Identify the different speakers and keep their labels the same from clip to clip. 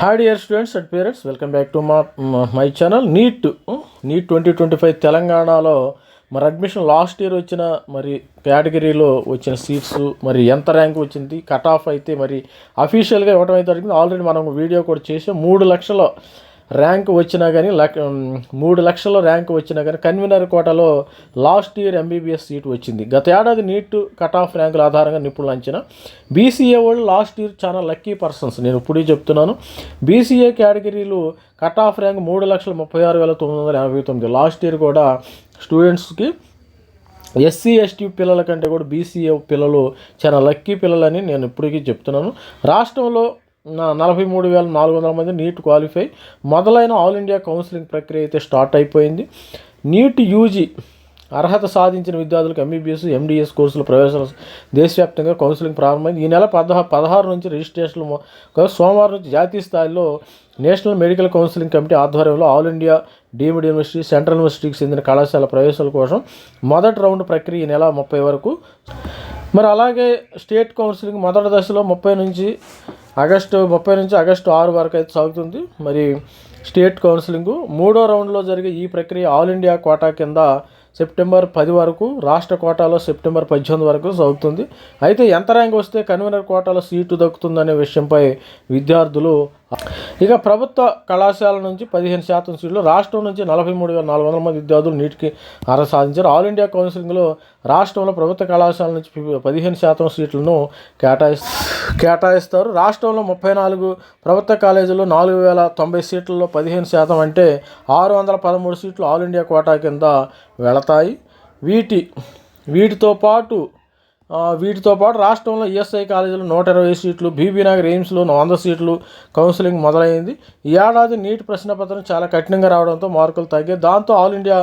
Speaker 1: Hi dear students and parents welcome back to మా my channel NEET NEET twenty twenty five తెలంగాణలో మరి admission last year వచ్చిన మరి కేటగిరీలో వచ్చిన సీట్స్ మరి ఎంత ర్యాంక్ వచ్చింది కట్ ఆఫ్ అయితే మరి అఫీషియల్గా ఇవ్వడం అయితే జరిగింది. ఆల్రెడీ మనం వీడియో కూడా చేసాం. మూడు లక్షల ర్యాంక్ వచ్చినా కానీ లక్ మూడు లక్షల ర్యాంక్ వచ్చినా కానీ కన్వీనర్ కోటాలో లాస్ట్ ఇయర్ ఎంబీబీఎస్ సీట్ వచ్చింది. గత ఏడాది నీట్ కట్ ఆఫ్ ర్యాంకుల ఆధారంగా నిపుణులు అంచనా. బీసీఏ వాళ్ళు లాస్ట్ ఇయర్ చాలా లక్కీ పర్సన్స్. నేను ఇప్పుడే చెప్తున్నాను. బీసీఏ కేటగిరీలు కట్ ఆఫ్ ర్యాంక్ మూడు లక్షల ముప్పై ఆరు వేల తొమ్మిది వందల యాభై తొమ్మిది. లాస్ట్ ఇయర్ కూడా స్టూడెంట్స్కి ఎస్సీ ఎస్టీ పిల్లల కంటే కూడా బీసీఏ పిల్లలు చాలా లక్కీ పిల్లలని నేను ఇప్పటికీ చెప్తున్నాను. రాష్ట్రంలో నలభై మూడు వేల నాలుగు వందల మంది నీట్ క్వాలిఫై. మొదలైన ఆల్ ఇండియా కౌన్సిలింగ్ ప్రక్రియ అయితే స్టార్ట్ అయిపోయింది. నీట్ యూజీ అర్హత సాధించిన విద్యార్థులకు ఎంబీబీఎస్ ఎండిఎస్ కోర్సుల ప్రవేశాలు దేశవ్యాప్తంగా కౌన్సిలింగ్ ప్రారంభమైంది. ఈ నెల పదహా పదహారు నుంచి రిజిస్ట్రేషన్లు సోమవారం నుంచి జాతీయ స్థాయిలో నేషనల్ మెడికల్ కౌన్సిలింగ్ కమిటీ ఆధ్వర్యంలో all India deemed university central యూనివర్సిటీకి చెందిన కళాశాల ప్రవేశాల కోసం మొదటి రౌండ్ ప్రక్రియ ఈ నెల ముప్పై వరకు. మరి అలాగే స్టేట్ కౌన్సిలింగ్ మొదటి దశలో ముప్పై నుంచి ఆగస్టు ముప్పై నుంచి ఆగస్టు ఆరు వరకు అయితే సాగుతుంది. మరి స్టేట్ కౌన్సిలింగ్ మూడో రౌండ్లో జరిగే ఈ ప్రక్రియ ఆల్ ఇండియా కోటా కింద సెప్టెంబర్ పది వరకు రాష్ట్ర కోటాలో సెప్టెంబర్ పద్దెనిమిది వరకు సాగుతుంది. అయితే ఎంత ర్యాంక్ వస్తే కన్వీనర్ కోటాలో సీటు దక్కుతుందనే విషయంపై విద్యార్థులు ఇక ప్రభుత్వ కళాశాల నుంచి పదిహేను శాతం సీట్లు రాష్ట్రం నుంచి నలభై మూడు వేల నాలుగు వందల మంది విద్యార్థులు నీటికి అర్హత సాధించారు. ఆల్ ఇండియా కౌన్సిలింగ్లో రాష్ట్రంలో ప్రభుత్వ కళాశాల నుంచి పదిహేను శాతం సీట్లను కేటాయి కేటాయిస్తారు. రాష్ట్రంలో ముప్పై నాలుగు ప్రభుత్వ కాలేజీలు నాలుగు వేల తొంభై సీట్లలో పదిహేను శాతం అంటే ఆరు వందల పదమూడు సీట్లు ఆల్ ఇండియా కోటా కింద వెళతాయి. వీటి వీటితో పాటు వీటితో పాటు రాష్ట్రంలో ఈఎస్ఐ కాలేజీలో నూట ఇరవై సీట్లు బీబీ నగర్ ఎయిమ్స్లో వంద సీట్లు కౌన్సిలింగ్ మొదలైంది. ఈ ఏడాది నీట్ ప్రశ్నపత్రం చాలా కఠినంగా రావడంతో మార్కులు తగ్గాయి. దాంతో ఆల్ ఇండియా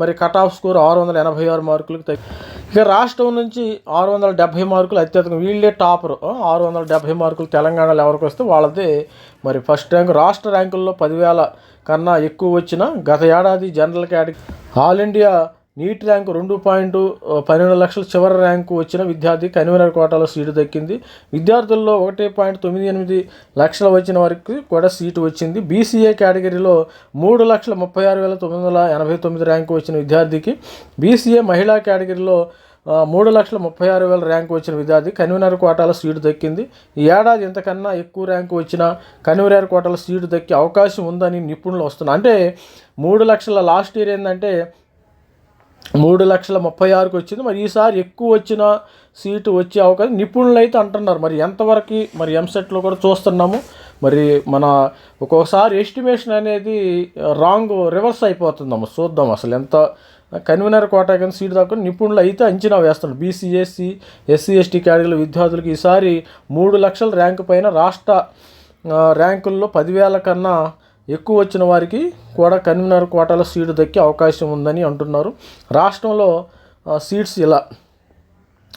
Speaker 1: మరి కట్ ఆఫ్ స్కోర్ ఆరు వందల ఎనభై ఆరు మార్కులకు తగ్గి ఇక రాష్ట్రం నుంచి ఆరు వందల డెబ్భై మార్కులు అత్యధికం. వీళ్ళే టాపర్. ఆరు వందల డెబ్భై మార్కులు తెలంగాణలో ఎవరికి వస్తే వాళ్ళదే మరి ఫస్ట్ ర్యాంక్. రాష్ట్ర ర్యాంకుల్లో పదివేల కన్నా ఎక్కువ వచ్చిన గత ఏడాది general category all India NEET rank రెండు పాయింట్ పన్నెండు లక్షల చివరి ర్యాంకు వచ్చిన విద్యార్థి కన్వీనర్ కోటాలో సీటు దక్కింది. విద్యార్థుల్లో ఒకటి పాయింట్ తొమ్మిది ఎనిమిది లక్షలు వచ్చిన వారికి కూడా సీటు వచ్చింది. బీసీఏ కేటగిరీలో మూడు లక్షల ముప్పై ఆరు వేల తొమ్మిది వందల ఎనభై తొమ్మిది ర్యాంకు వచ్చిన విద్యార్థికి బీసీఏ మహిళా కేటగిరీలో మూడు లక్షల ముప్పై ఆరు వేల ర్యాంకు వచ్చిన విద్యార్థి కన్వీనర్ కోటాలో సీటు దక్కింది. ఈ ఏడాది ఇంతకన్నా ఎక్కువ ర్యాంకు వచ్చిన కన్వీనర్ కోటాలో సీటు దక్కే అవకాశం ఉందని నిపుణులు వస్తున్నారు అంటే మూడు లక్షల లాస్ట్ ఇయర్ ఏంటంటే మూడు లక్షల ముప్పై ఆరుకి వచ్చింది. మరి ఈసారి ఎక్కువ వచ్చిన సీటు వచ్చే అవకాశం నిపుణులు అయితే అంటున్నారు. మరి ఎంతవరకు మరి ఎంసెట్లో కూడా చూస్తున్నాము. మరి మన ఒక్కొక్కసారి ఎస్టిమేషన్ అనేది రాంగ్ రివర్స్ అయిపోతుందమ్మ. చూద్దాం అసలు ఎంత కన్వీనర్ కోటా కింద సీటు దాకా నిపుణులు అయితే అంచనా వేస్తున్నారు. బీసీఎస్సీ ఎస్సీ ఎస్టీ కేటగిరీల విద్యార్థులకు ఈసారి మూడు లక్షల ర్యాంకు పైన రాష్ట్ర ర్యాంకుల్లో పదివేల కన్నా ఎక్కువ వచ్చిన వారికి కూడా కన్వీనర్ కోటాలో సీటు దక్కే అవకాశం ఉందని అంటున్నారు. రాష్ట్రంలో సీట్స్ ఇలా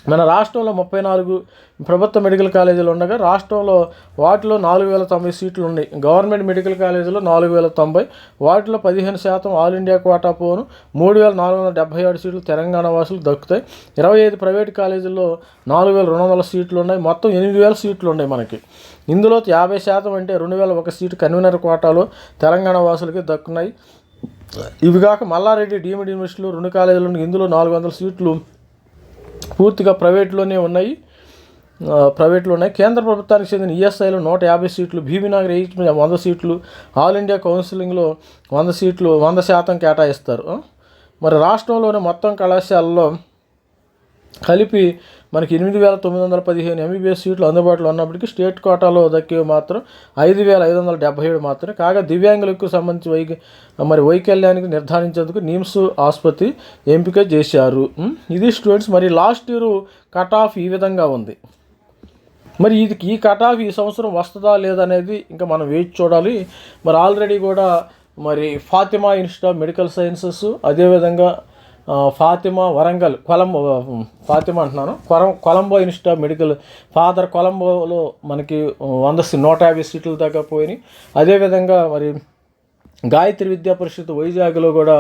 Speaker 1: మన రాష్ట్రంలో ముప్పై నాలుగు ప్రభుత్వ మెడికల్ కాలేజీలు ఉండగా రాష్ట్రంలో వాటిలో నాలుగు వేల తొంభై సీట్లు ఉన్నాయి. గవర్నమెంట్ మెడికల్ కాలేజీలో నాలుగు వేల తొంభై వాటిలో పదిహేను శాతం ఆల్ ఇండియా కోటా పోను మూడు వేల నాలుగు వందల డెబ్బై ఏడు సీట్లు తెలంగాణ వాసులు దక్కుతాయి. ఇరవై ఐదు ప్రైవేట్ కాలేజీల్లో నాలుగు వేల రెండు వందల సీట్లు ఉన్నాయి. మొత్తం ఎనిమిది వేల సీట్లు ఉన్నాయి మనకి. ఇందులో యాభై శాతం అంటే రెండు వేల ఒక సీటు కన్వీనర్ కోటాలో తెలంగాణ వాసులకి దక్కున్నాయి. ఇవి కాక మల్లారెడ్డి డీమ్డ్ యూనివర్సిటీలు రెండు కాలేజీలు ఉన్నాయి. ఇందులో నాలుగు వందల సీట్లు పూర్తిగా ప్రైవేట్లోనే ఉన్నాయి. ప్రైవేట్లో ఉన్నాయి. కేంద్ర ప్రభుత్వానికి చెందిన ఈఎస్ఐలో నూట యాభై సీట్లు భీమినగర్ ఎయిట్ వంద సీట్లు ఆల్ ఇండియా కౌన్సిలింగ్లో వంద సీట్లు వంద శాతం కేటాయిస్తారు. మరి రాష్ట్రంలోని మొత్తం కళాశాలలో కలిపి మనకి ఎనిమిది వేల తొమ్మిది వందల పదిహేను ఎంబీబీఎస్ సీట్లు అందుబాటులో ఉన్నప్పటికీ స్టేట్ కోటాలో దక్కేవి మాత్రం ఐదు వేల ఐదు వందల డెబ్బై ఏడు మాత్రమే. కాగా దివ్యాంగులకు సంబంధించి వైక మరి వైకల్యానికి నిర్ధారించేందుకు నిమ్స్ ఆసుపత్రి ఎంపిక చేశారు. ఇది స్టూడెంట్స్ మరి లాస్ట్ ఇయర్ కట్ ఆఫ్ ఈ విధంగా ఉంది. మరి ఇది ఈ కట్ ఆఫ్ ఈ సంవత్సరం వస్తుందా లేదనేది ఇంకా మనం వేచి చూడాలి. మరి ఆల్రెడీ కూడా మరి Fatima institute of medical sciences అదేవిధంగా ఫాతిమా వరంగల్ కొలంబో ఫాతిమా అంటున్నాను. Kollam Colombo institute of medical father కొలంబోలో మనకి వంద నూట యాభై సీట్ల దాకా పోయినాయి. అదేవిధంగా మరి గాయత్రి విద్యా పరిషత్ వైజాగ్లో కూడా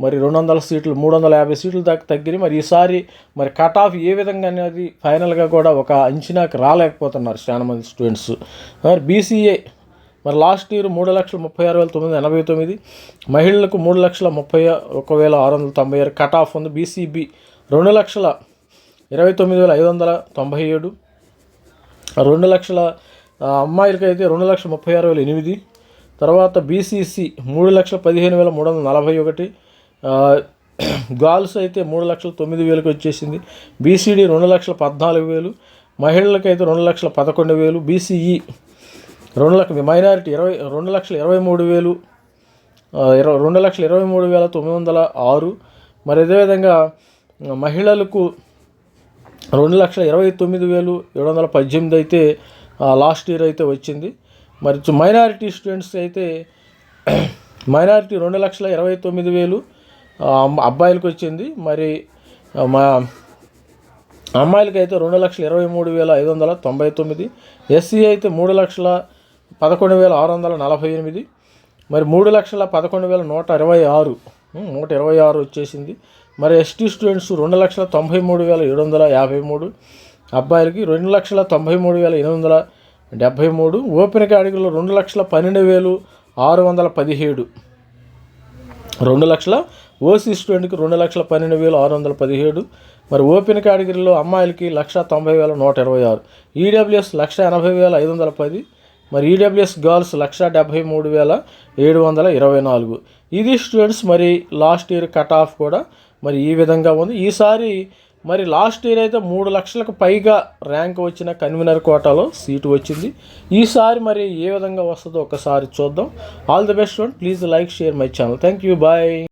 Speaker 1: మరి రెండు వందల సీట్లు మూడు వందల యాభై సీట్లు దాకా తగ్గినాయి. మరి ఈసారి మరి కట్ ఆఫ్ ఏ విధంగా అనేది ఫైనల్గా కూడా ఒక అంచనాకి రాలేకపోతున్నారు చాలా మంది స్టూడెంట్స్. మరి బీసీఏ మరి లాస్ట్ ఇయర్ మూడు లక్షల ముప్పై ఆరు వేల తొమ్మిది వందల ఎనభై తొమ్మిది. మహిళలకు మూడు లక్షల ముప్పై ఒక వేల ఆరు వందల తొంభై ఆరు కట్ ఆఫ్ ఉంది బీసీబీ. రెండు లక్షల ఇరవై తొమ్మిది వేల ఐదు వందల తొంభై ఏడు. రెండు లక్షల అమ్మాయిలకి అయితే రెండు లక్షల ముప్పై ఆరు వేల ఎనిమిది. తర్వాత బీసీసీ మూడు లక్షల పదిహేను వేల మూడు వందల నలభై ఒకటి. గర్ల్స్ అయితే మూడు లక్షల తొమ్మిది వేలకు వచ్చేసింది. బీసీడీ రెండు లక్షల పద్నాలుగు వేలు. మహిళలకైతే రెండు లక్షల పదకొండు వేలు. బీసీఈ రెండు లక్షల మైనారిటీ ఇరవై రెండు లక్షల ఇరవై మూడు వేలు ఇరవై రెండు లక్షల ఇరవై మూడు వేల తొమ్మిది వందల ఆరు. మరి అదేవిధంగా మహిళలకు రెండు లక్షల ఇరవై తొమ్మిది వేలు ఏడు వందల పద్దెనిమిది అయితే లాస్ట్ ఇయర్ అయితే వచ్చింది. మరి మైనారిటీ స్టూడెంట్స్ అయితే మైనారిటీ రెండు లక్షల ఇరవై తొమ్మిది వేలు అబ్బాయిలకు వచ్చింది. మరి మా అమ్మాయిలకి అయితే రెండు లక్షల ఇరవై మూడు వేల ఐదు వందల తొంభై తొమ్మిది ఎస్సీ అయితే మూడు లక్షల పదకొండు వేల ఆరు వందల నలభై ఎనిమిది. మరి మూడు లక్షల పదకొండు వేల నూట ఇరవై ఆరు. నూట ఇరవై ఆరు వచ్చేసింది. మరి ఎస్టీ స్టూడెంట్స్ రెండు లక్షల తొంభై మూడు వేల ఏడు వందల యాభై మూడు. అబ్బాయిలకి రెండు లక్షల తొంభై మూడు వేల ఎనిమిది వందల డెబ్భై మూడు. ఓపెన్ కేటగిరీలో రెండు లక్షల పన్నెండు వేలు ఆరు వందల పదిహేడు. రెండు లక్షల ఓసీ స్టూడెంట్కి రెండు లక్షల పన్నెండు వేలు ఆరు వందల పదిహేడు. మరి ఓపెన్ కేటగిరీలో అమ్మాయిలకి లక్ష తొంభై వేల నూట ఇరవై ఆరు. ఈడబ్ల్యూఎస్ లక్ష ఎనభై వేల ఐదు వందల పది. మరి ఈడబ్ల్యూఎస్ గర్ల్స్ లక్ష డెబ్భై మూడు వేల ఏడు వందల ఇరవై నాలుగు. ఇది స్టూడెంట్స్ మరి లాస్ట్ ఇయర్ కట్ ఆఫ్ కూడా మరి ఈ విధంగా ఉంది. ఈసారి మరి లాస్ట్ ఇయర్ అయితే మూడు లక్షలకు పైగా ర్యాంక్ వచ్చిన కన్వీనర్ కోటాలో సీటు వచ్చింది. ఈసారి మరి ఏ విధంగా వస్తుందో ఒకసారి చూద్దాం. All the best please like share my channel thank you bye